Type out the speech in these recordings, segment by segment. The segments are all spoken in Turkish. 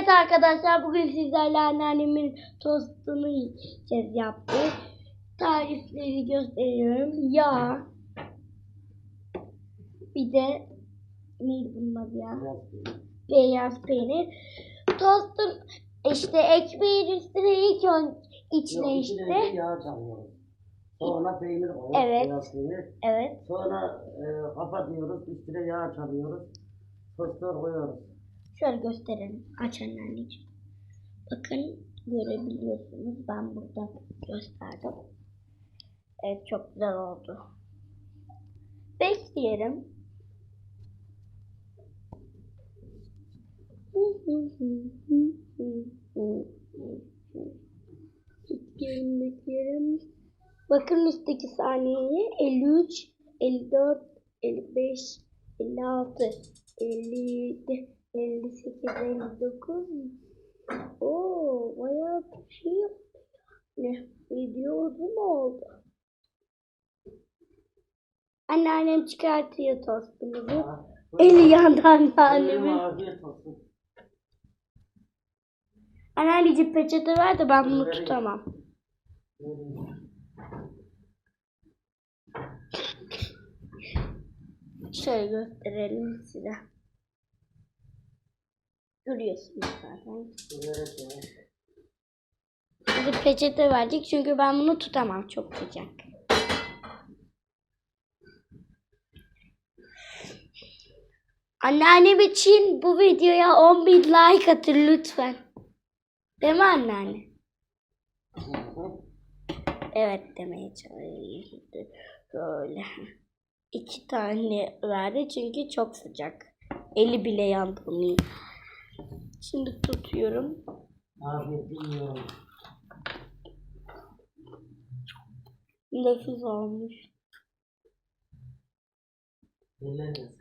Evet arkadaşlar bugün sizlerle anneannemin tostunu yiyeceğiz yaptık. Tarifleri gösteriyorum. Yağ. Bir de neydi bunun adı ya? Beyaz peynir. Tostun işte ekmeğin üstüne ilk ön, içine Yok, işte. içine yağ çalıyoruz. Sonra peynir koyuyoruz. Evet. Beyaz peynir. Evet. Sonra e, kapatıyoruz. Üstüne yağ çalıyoruz. Soslar koyuyoruz. Şöyle gösterelim. Aç anneciğim. Bakın görebiliyorsunuz. Ben burada gösterdim. Evet çok güzel oldu. Bekleyelim. Bekleyelim bekleyelim. Bakın üstteki saniyeyi 53, 54, 55, 56, 57, 58, 59. Oo, bayağı bir şey yaptı. Ne? Video uzun oldu. Anneannem çıkartıyor tostumuzu. Eli yandı anneannemin. Anneanneciğim peçete ver de ben bunu tutamam. Şöyle gösterelim size. Görüyorsunuz zaten. Bize peçete verecek çünkü ben bunu tutamam çok sıcak. Anneannem için bu videoya 10 bin like atın lütfen. Değil mi anneanne? Evet demeye çalıştı. Böyle. İki tane verdi çünkü çok sıcak. Eli bile yandı onun. Şimdi tutuyorum. Afiyet yiyorum. Nefis olmuş. Ellerine sağlık.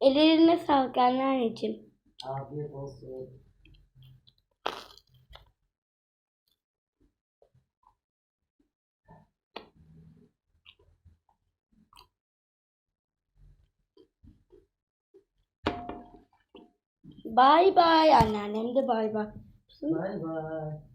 Ellerine sağlık anneanneciğim. Afiyet olsun. Bay bay anneannem de bay bay. Bay bay.